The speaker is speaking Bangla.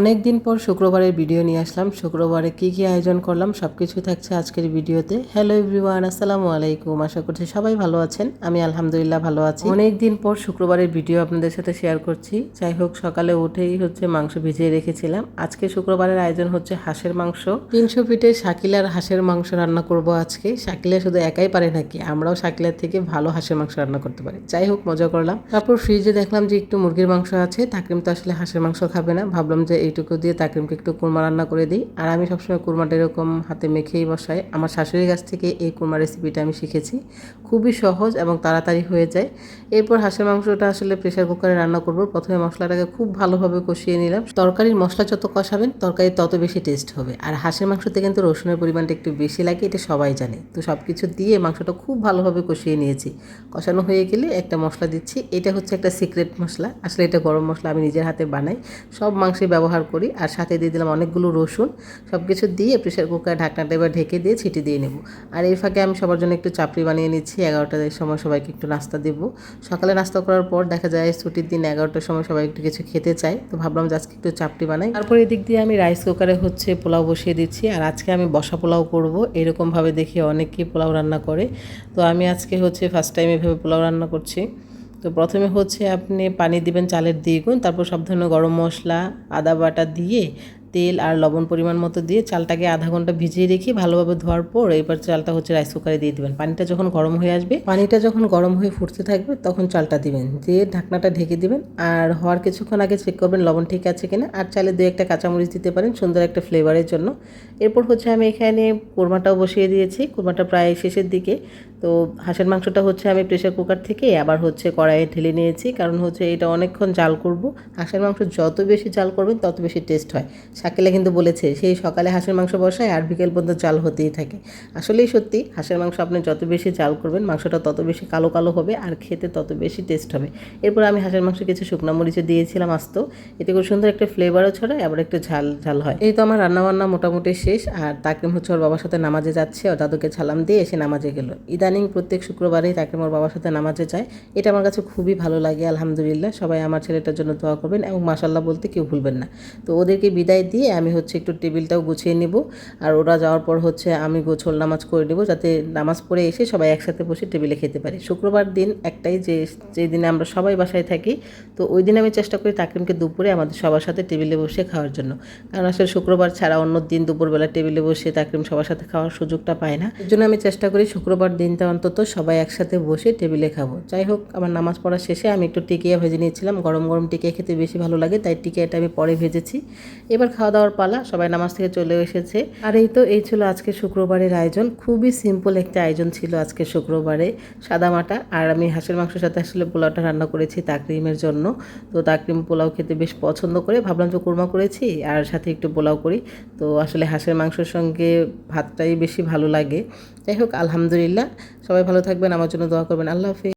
অনেক দিন পর শুক্রবারের ভিডিও নিয়ে আসলাম। শুক্রবারে কি কি আয়োজন করলাম সব কিছু থাকছে আজকের ভিডিওতে। হ্যালো এভরিওয়ান আসসালামু আলাইকুম। আশা করছি সবাই ভালো আছেন। আমি আলহামদুলিল্লাহ ভালো আছি। অনেক দিন পর শুক্রবারের ভিডিও আপনাদের সাথে শেয়ার করছি। যাই হোক, সকালে উঠেই হচ্ছে মাংস ভিজিয়ে রেখেছিলাম। আজকে শুক্রবারের আয়োজন হচ্ছে হাঁসের মাংস। তিনশো ফিটে শাকিলার হাঁসের মাংস রান্না করব আজকে। শাকিলা শুধু একাই পারে নাকি? আমরাও শাকিলার থেকে ভালো হাঁসের মাংস রান্না করতে পারি। যাই হোক, মজা করলাম। তারপর ফ্রিজে দেখলাম যে একটু মুরগির মাংস আছে। তাকরিম তো আসলে হাঁসের মাংস খাবে না। ভাবলাম যে এইটুকু দিয়ে তাকরিমকে একটু কুরমা রান্না করে দিই। আর আমি সবসময় কুরমাটা এরকম হাতে মেখেই বসাই। আমার শাশুড়ির কাছ থেকে এই কুরমা রেসিপিটা আমি শিখেছি। খুবই সহজ এবং তাড়াতাড়ি হয়ে যায়। এরপর হাঁসের মাংসটা আসলে প্রেশার কুকারে রান্না করব। প্রথমে মশলাটাকে খুব ভালোভাবে কষিয়ে নিলাম। তরকারির মশলা যত কষাবেন, তরকারি তত বেশি টেস্ট হবে। আর হাঁসের মাংসতে কিন্তু রসুনের পরিমাণটা একটু বেশি লাগে, এটা সবাই জানে। তো সব কিছু দিয়ে মাংসটা খুব ভালোভাবে কষিয়ে নিয়েছি। কষানো হয়ে গেলে একটা মশলা দিচ্ছি। এটা হচ্ছে একটা সিক্রেট মশলা। আসলে এটা গরম মশলা, আমি নিজের হাতে বানাই। সব মাংসে ব্যবহার করি। আর সাথে দিয়ে দিলাম অনেকগুলো রসুন। সব কিছু দিয়ে প্রেশার কুকার ঢাকনাটা এবার ঢেকে দিয়ে ছিটি দিয়ে নেব। আর এই ফাঁকে আমি সবার জন্য একটু চাপড়ি বানিয়ে নিচ্ছি। এগারোটার সময় সবাইকে একটু নাস্তা দেব। সকালে নাস্তা করার পর দেখা যায় ছুটির দিন এগারোটার সময় সবাই একটু কিছু খেতে চায়। তো ভাবলাম যে আজকে একটু চাপড়ি বানাই। তারপর এদিক দিয়ে আমি রাইস কুকারে হচ্ছে পোলাও বসিয়ে দিচ্ছি। আর আজকে আমি বসা পোলাও করব। এরকমভাবে দেখি অনেকেই পোলাও রান্না করে। তো আমি আজকে হচ্ছে ফার্স্ট টাইম এভাবে পোলাও রান্না করছি। তো প্রথমে হচ্ছে আপনি পানি দিবেন চালের দিয়ে দ্বিগুণ, তারপর সব ধরনের গরম মশলা, আদা বাটা দিয়ে, তেল আর লবণ পরিমাণ মতো দিয়ে চালটাকে আধা ঘণ্টা ভিজিয়ে রেখে ভালোভাবে ধোয়ার পর এবার চালটা হচ্ছে রাইস কুকারে দিয়ে দিবেন। পানিটা যখন গরম হয়ে আসবে, পানিটা যখন গরম হয়ে ফুটতে থাকবে তখন চালটা দিবেন। দিয়ে ঢাকনাটা ঢেকে দিবেন আর হওয়ার কিছুক্ষণ আগে চেক করবেন লবণ ঠিক আছে কিনা। আর চালে দু একটা কাঁচামরিচ দিতে পারেন সুন্দর একটা ফ্লেভারের জন্য। এরপর হচ্ছে আমি এখানে কোরমাটাও বসিয়ে দিয়েছি। কোরমাটা প্রায় শেষের দিকে তো হাঁসের মাংসটা হচ্ছে আমি প্রেশার কুকার থেকে আবার হচ্ছে কড়াইয়ে ঢেলে নিয়েছি। কারণ হচ্ছে এটা অনেকক্ষণ জাল করব। হাঁসের মাংস যত বেশি জাল করবেন, তত বেশি টেস্ট হয়। শাকিলা কিন্তু বলেছে, সেই সকালে হাঁসের মাংস বসায় আর বিকেল পর্যন্ত জাল হতেই থাকে। আসলেই সত্যি, হাঁসের মাংস আপনি যত বেশি জাল করবেন, মাংসটা তত বেশি কালো কালো হবে আর খেতে তত বেশি টেস্ট হবে। এরপর আমি হাঁসের মাংস কিছু শুকনো মরিচে দিয়েছিলাম আস্ত। এতে খুব সুন্দর একটা ফ্লেভারও ছড়ায়, আবার একটু ঝাল ঝাল হয়। এই তো আমার রান্নাবান্না মোটামুটি শেষ, আর তাকিম হচ্ছে ওর বাবার সাথে নামাজে যাচ্ছে। ও দাদুকে ছালাম দিয়ে এসে নামাজে গেল। ইদানিং প্রত্যেক শুক্রবারেই তাকিম ওর বাবার সাথে নামাজে যায়। এটা আমার কাছে খুবই ভালো লাগে, আলহামদুলিল্লাহ। সবাই আমার ছেলেটার জন্য দোয়া করবেন এবং মাসাল্লাহ বলতে কেউ ভুলবেন না। তো ওদেরকে বিদায় দিয়ে আমি হচ্ছে একটু টেবিলটাও গুছিয়ে নিব আর ওরা যাওয়ার পর হচ্ছে আমি গোছল নামাজ করে নেব যাতে নামাজ পড়ে এসে সবাই একসাথে বসে টেবিলে খেতে পারি। শুক্রবার দিন একটাই যে যে দিনে আমরা সবাই বাসায় থাকি, তো ওই দিন আমি চেষ্টা করি তাকিমকে দুপুরে আমাদের সবার সাথে টেবিলে বসে খাওয়ার জন্য। কারণ আসলে শুক্রবার ছাড়া অন্য দিন দুপুরবেলা টেবিলে বসে তাকিম সবার সাথে খাওয়ার সুযোগটা পায় না। এর জন্য আমি চেষ্টা করি শুক্রবার দিনটা অন্তত সবাই একসাথে বসে টেবিলে খাব। যাই হোক, আমার নামাজ পড়া শেষে আমি একটু টিকিয়া ভেজে নিয়েছিলাম। গরম গরম টিকিয়া খেতে বেশি ভালো লাগে, তাই টিকিয়াটা আমি পরে ভেজেছি। এবার খাওয়া দাওয়ার পালা, সবাই নামাজ থেকে চলে এসেছে। আর এই তো, এই ছিল আজকে শুক্রবারের আয়োজন। খুবই সিম্পল একটা আয়োজন ছিল আজকে শুক্রবারে সাদামাটা আর আমি হাঁসের মাংসের সাথে আসলে পোলাওটা রান্না করেছি তাকরিমের জন্য। তো তাকরিম পোলাও খেতে বেশ পছন্দ করে। ভাবলাম যে কোরমা করেছি, আর সাথে একটু পোলাও করি। তো আসলে হাঁসের মাংসের সঙ্গে ভাতটাই বেশি ভালো লাগে। যাই হোক আলহামদুলিল্লাহ। সবাই ভালো থাকবেন আমার জন্য দোয়া করবেন। আল্লাহ হাফিজ।